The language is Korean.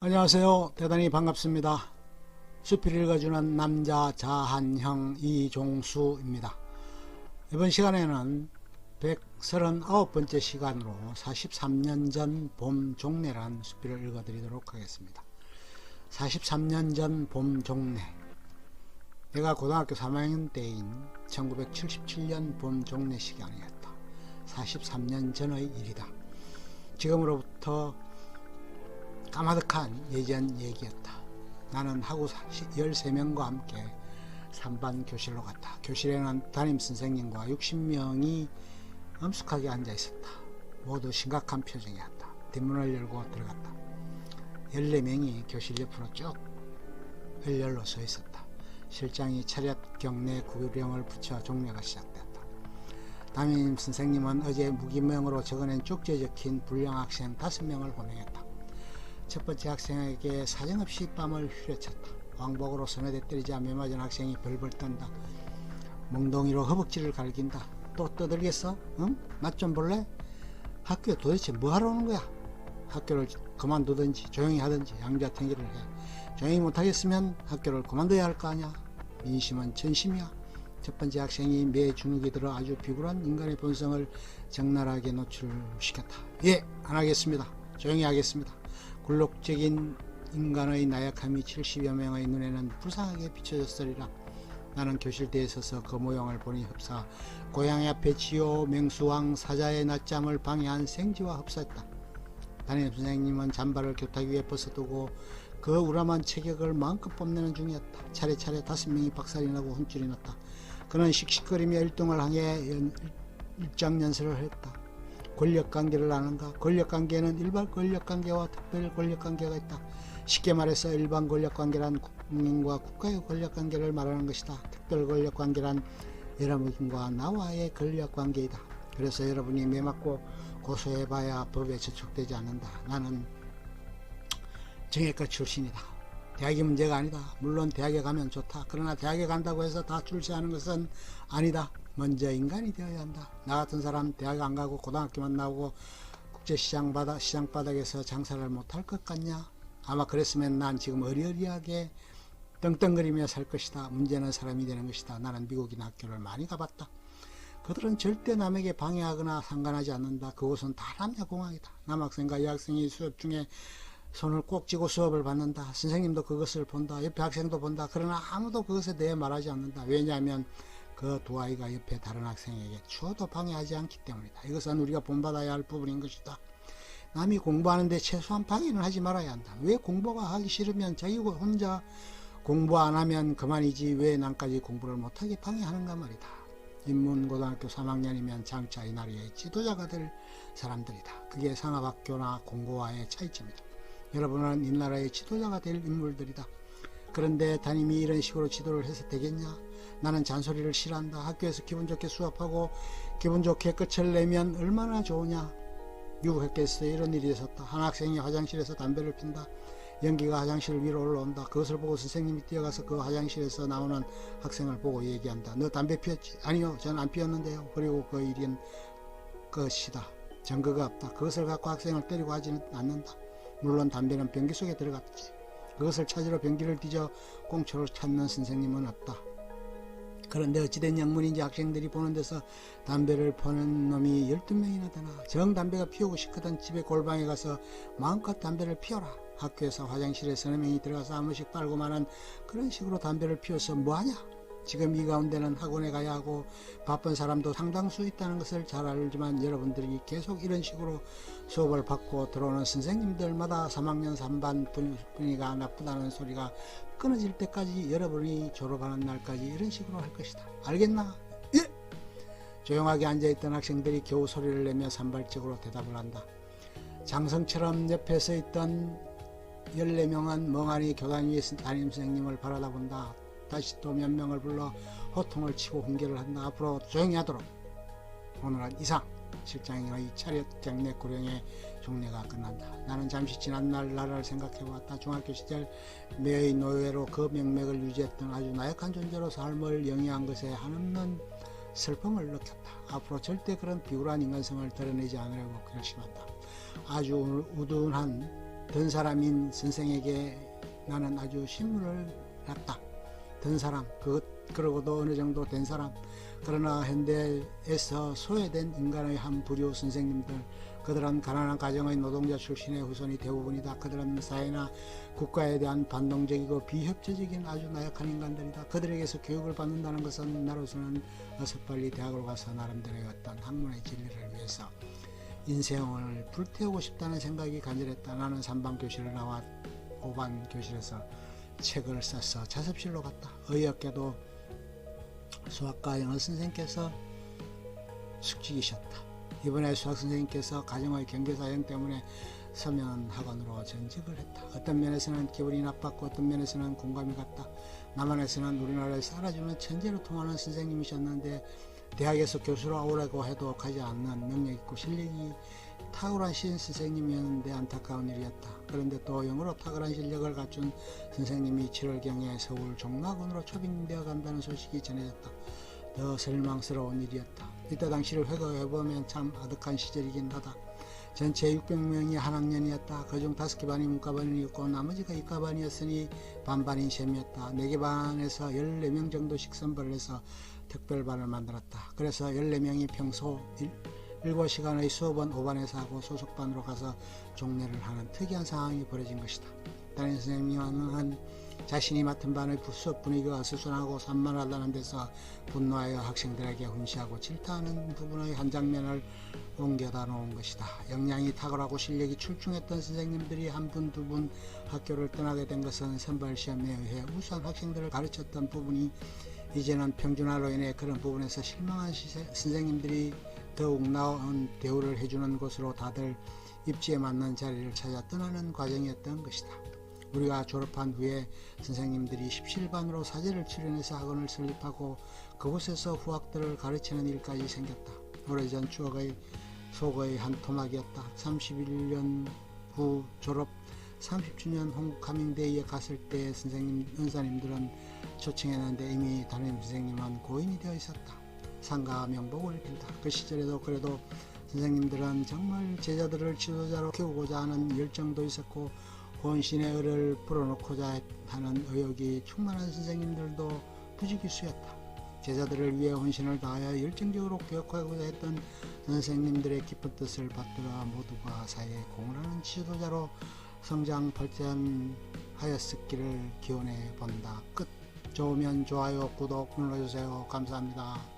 안녕하세요. 대단히 반갑습니다. 수필 읽어주는 남자 자한형 이종수입니다. 이번 시간에는 139번째 시간으로 43년 전 봄 종래란 수필을 읽어드리도록 하겠습니다. 43년 전 봄 종래 내가 고등학교 3학년 때인 1977년 봄 종래 시간이었다. 43년 전의 일이다. 지금으로부터 까마득한 예전 얘기였다. 나는 하고 13명과 함께 3반 교실로 갔다. 교실에는 담임 선생님과 60명이 엄숙하게 앉아 있었다. 모두 심각한 표정이었다. 뒷문을 열고 들어갔다. 14명이 교실 옆으로 쭉 일렬로 서 있었다. 실장이 차렷 경례 구령을 붙여 종례가 시작됐다. 담임 선생님은 어제 무기명으로 적어낸 쪽지에 적힌 불량 학생 5명을 호명했다. 첫 번째 학생에게 사정없이 뺨을 휘려쳤다. 왕복으로 손에대 때리자 매맞은 학생이 벌벌 떤다. 몽둥이로 허벅지를 갈긴다. 또 떠들겠어? 응? 맛 좀 볼래? 학교에 도대체 뭐 하러 오는 거야? 학교를 그만두든지 조용히 하든지 양자탱기를 해. 조용히 못하겠으면 학교를 그만둬야 할 거 아니야. 민심은 전심이야. 첫 번째 학생이 매 주눅이 들어 아주 비굴한 인간의 본성을 적나라하게 노출시켰다. 예, 안 하겠습니다. 조용히 하겠습니다. 굴욕적인 인간의 나약함이 70여 명의 눈에는 불쌍하게 비춰졌으리라. 나는 교실대에 서서 그 모양을 보니 흡사 고향 앞에 지오 맹수왕 사자의 낮잠을 방해한 생지와 흡사했다. 담임 선생님은 잠바를 교탁 위에 벗어두고 그 우람한 체격을 마음껏 뽐내는 중이었다. 차례차례 다섯 명이 박살이 나고 혼쭐이 났다. 그는 씩씩거리며 일동을 향해 일장연설을 했다. 권력관계를 아는가? 권력관계는 일반 권력관계와 특별 권력관계가 있다. 쉽게 말해서 일반 권력관계란 국민과 국가의 권력관계를 말하는 것이다. 특별 권력관계란 여러분과 나와의 권력관계이다. 그래서 여러분이 매맞고 고소해봐야 법에 저촉되지 않는다. 나는 정예과 출신이다. 대학이 문제가 아니다. 물론 대학에 가면 좋다. 그러나 대학에 간다고 해서 다 출세하는 것은 아니다. 먼저 인간이 되어야 한다. 나 같은 사람 대학 안 가고 고등학교만 나오고 국제시장 바닥, 시장 바닥에서 장사를 못할 것 같냐? 아마 그랬으면 난 지금 어리어리하게 떵떵거리며 살 것이다. 문제는 사람이 되는 것이다. 나는 미국인 학교를 많이 가봤다. 그들은 절대 남에게 방해하거나 상관하지 않는다. 그곳은 다 남녀공학이다. 남학생과 여학생이 수업 중에 손을 꼭 쥐고 수업을 받는다. 선생님도 그것을 본다. 옆에 학생도 본다. 그러나 아무도 그것에 대해 말하지 않는다. 왜냐하면 그 두 아이가 옆에 다른 학생에게 추워도 방해하지 않기 때문이다. 이것은 우리가 본받아야 할 부분인 것이다. 남이 공부하는데 최소한 방해는 하지 말아야 한다. 왜 공부가 하기 싫으면 자기 혼자 공부 안 하면 그만이지 왜 남까지 공부를 못하게 방해하는가 말이다. 인문고등학교 3학년이면 장차 이 나라의 지도자가 될 사람들이다. 그게 상업학교나 공고와의 차이점이다. 여러분은 이 나라의 지도자가 될 인물들이다. 그런데 담임이 이런 식으로 지도를 해서 되겠냐? 나는 잔소리를 싫어한다. 학교에서 기분 좋게 수업하고 기분 좋게 끝을 내면 얼마나 좋으냐? 미국 학교에서 이런 일이 있었다. 한 학생이 화장실에서 담배를 핀다. 연기가 화장실 위로 올라온다. 그것을 보고 선생님이 뛰어가서 그 화장실에서 나오는 학생을 보고 얘기한다. 너 담배 피웠지? 아니요, 저는 안 피웠는데요. 그리고 그 일인 것이다. 증거가 없다. 그것을 갖고 학생을 때리고 하지는 않는다. 물론 담배는 변기 속에 들어갔지. 그것을 찾으러 변기를 뒤져 꽁초를 찾는 선생님은 없다. 그런데 어찌된 영문인지 학생들이 보는 데서 담배를 퍼는 놈이 12명이나 되나. 정 담배가 피우고 싶거든 집에 골방에 가서 마음껏 담배를 피워라. 학교에서 화장실에 서너 명이 들어가서 한 번씩 빨고만은 그런 식으로 담배를 피워서 뭐하냐? 지금 이 가운데는 학원에 가야 하고 바쁜 사람도 상당수 있다는 것을 잘 알지만 여러분들이 계속 이런 식으로 수업을 받고 들어오는 선생님들마다 3학년 3반 분위기가 나쁘다는 소리가 끊어질 때까지 여러분이 졸업하는 날까지 이런 식으로 할 것이다. 알겠나? 예! 조용하게 앉아있던 학생들이 겨우 소리를 내며 산발적으로 대답을 한다. 장성처럼 옆에 서 있던 14명은 멍하니 교단 위에 담임 선생님을 바라다 본다. 다시 또 몇 명을 불러 호통을 치고 훈계를 한다. 앞으로 조용히 하도록. 오늘은 이상 실장의 차렷 경례 고령의 종례가 끝난다. 나는 잠시 지난 날 나라를 생각해보았다. 중학교 시절 매의 노예로 그 명맥을 유지했던 아주 나약한 존재로 삶을 영위한 것에 한없는 슬픔을 느꼈다. 앞으로 절대 그런 비굴한 인간성을 드러내지 않으려고 결심한다. 아주 우둔한 든 사람인 선생에게 나는 아주 신문을 났다. 든 사람, 그, 그러고도 어느 정도 된 사람. 그러나 현대에서 소외된 인간의 한 부류 선생님들, 그들은 가난한 가정의 노동자 출신의 후손이 대부분이다. 그들은 사회나 국가에 대한 반동적이고 비협조적인 아주 나약한 인간들이다. 그들에게서 교육을 받는다는 것은 나로서는 어서 빨리 대학으로 가서 나름대로의 어떤 학문의 진리를 위해서 인생을 불태우고 싶다는 생각이 간절했다. 나는 3반 교실을 나와 5반 교실에서 책을 써서 자습실로 갔다. 어이없게도 수학과 영어 선생님께서 숙직이셨다. 이번에 수학 선생님께서 가정의 경제 사정 때문에 서면 학원으로 전직을 했다. 어떤 면에서는 기분이 나빴고 어떤 면에서는 공감이 갔다. 남한에서는 우리나라를 살아주는 천재로 통하는 선생님이셨는데 대학에서 교수로 오라고 해도 가지 않는 능력 있고 실력이 탁월한 신 선생님이었는데 안타까운 일이었다. 그런데 또 영어로 탁월한 실력을 갖춘 선생님이 7월경에 서울 종락원으로 초빙되어 간다는 소식이 전해졌다. 더 실망스러운 일이었다. 이때 당시를 회고해보면 참 아득한 시절이긴 하다. 전체 600명이 한 학년이었다. 그중 5개 반이 문과반이었고 나머지가 이과반이었으니 반반인 셈이었다. 4개 반에서 14명 정도씩 선발을 해서 특별반을 만들었다. 그래서 14명이 평소 7시간의 수업은 5반에서 하고 소속반으로 가서 종례를 하는 특이한 상황이 벌어진 것이다. 담임 선생님은 자신이 맡은 반의 수업 분위기가 어수선하고 산만하다는 데서 분노하여 학생들에게 훈시하고 질타하는 부분의 한 장면을 옮겨다 놓은 것이다. 역량이 탁월하고 실력이 출중했던 선생님들이 한 분, 두 분 학교를 떠나게 된 것은 선발시험에 의해 우수한 학생들을 가르쳤던 부분이 이제는 평준화로 인해 그런 부분에서 실망한 시세, 선생님들이 더욱 나은 대우를 해주는 곳으로 다들 입지에 맞는 자리를 찾아 떠나는 과정이었던 것이다. 우리가 졸업한 후에 선생님들이 17반으로 사제를 출연해서 학원을 설립하고 그곳에서 후학들을 가르치는 일까지 생겼다. 오래전 추억의 속의 한 토막이었다. 31년 후 졸업 30주년 홍카밍데이에 갔을 때 선생님, 은사님들은 초청했는데 이미 담임 선생님은 고인이 되어 있었다. 상가 명복을 빌다. 그 시절에도 그래도 선생님들은 정말 제자들을 지도자로 키우고자 하는 열정도 있었고 혼신의 의를 불어넣고자 하는 의욕이 충만한 선생님들도 부지기수였다. 제자들을 위해 혼신을 다하여 열정적으로 교육하고자 했던 선생님들의 깊은 뜻을 받들어 모두가 사회에 공헌하는 지도자로 성장 발전하였었기를 기원해 본다. 끝. 좋으면 좋아요, 구독 눌러주세요. 감사합니다.